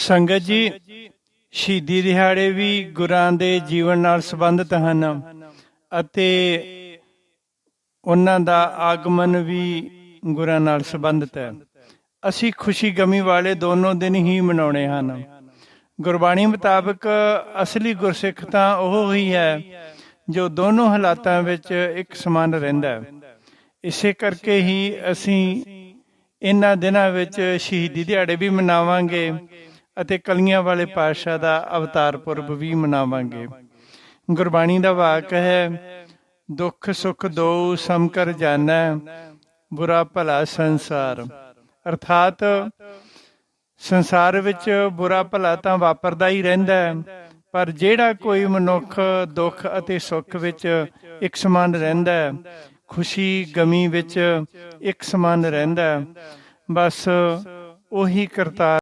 ਸੰਗਤ ਜੀ, ਸ਼ਹੀਦੀ ਦਿਹਾੜੇ ਵੀ ਗੁਰਾਂ ਦੇ ਜੀਵਨ ਨਾਲ ਸੰਬੰਧਿਤ ਹਨ ਅਤੇ ਉਹਨਾਂ ਦਾ ਆਗਮਨ ਵੀ ਗੁਰਾਂ ਨਾਲ ਸੰਬੰਧਿਤ ਹੈ। ਅਸੀਂ ਖੁਸ਼ੀ ਗਮੀ ਵਾਲੇ ਦੋਨੋਂ ਦਿਨ ਹੀ ਮਨਾਉਣੇ ਹਨ। ਗੁਰਬਾਣੀ ਮੁਤਾਬਕ ਅਸਲੀ ਗੁਰਸਿੱਖ ਤਾਂ ਉਹ ਹੀ ਹੈ ਜੋ ਦੋਨੋਂ ਹਾਲਾਤਾਂ ਵਿੱਚ ਇੱਕ ਸਮਾਨ ਰਹਿੰਦਾ ਹੈ। ਇਸੇ ਕਰਕੇ ਹੀ ਅਸੀਂ ਇਹਨਾਂ ਦਿਨਾਂ ਵਿੱਚ ਸ਼ਹੀਦੀ ਦਿਹਾੜੇ ਵੀ ਮਨਾਵਾਂਗੇ। ਅਤੇ ਕਲੀਆਂ ਵਾਲੇ ਪਾਤਸ਼ਾਹ ਦਾ ਅਵਤਾਰ ਪੁਰਬ ਵੀ ਮਨਾਵਾਂਗੇ। ਗੁਰਬਾਣੀ ਦਾ ਵਾਕ ਹੈ ਦੁੱਖ ਸੁੱਖ ਦੋ ਸਮ ਕਰ ਜਾਣੈ ਬੁਰਾ ਭਲਾ ਸੰਸਾਰ। ਅਰਥਾਤ ਸੰਸਾਰ ਵਿੱਚ ਬੁਰਾ ਭਲਾ ਤਾਂ ਵਾਪਰਦਾ ਹੀ ਰਹਿੰਦਾ ਹੈ ਪਰ ਜਿਹੜਾ ਕੋਈ ਮਨੁੱਖ ਦੁੱਖ ਅਤੇ ਸੁੱਖ ਵਿੱਚ ਇੱਕ ਸਮਾਨ ਰਹਿੰਦਾ ਹੈ ਖੁਸ਼ੀ ਗਮੀ ਵਿੱਚ ਇੱਕ ਸਮਾਨ ਰਹਿੰਦਾ ਹੈ। ਬਸ ਉਹੀ ਕਰਤਾਰ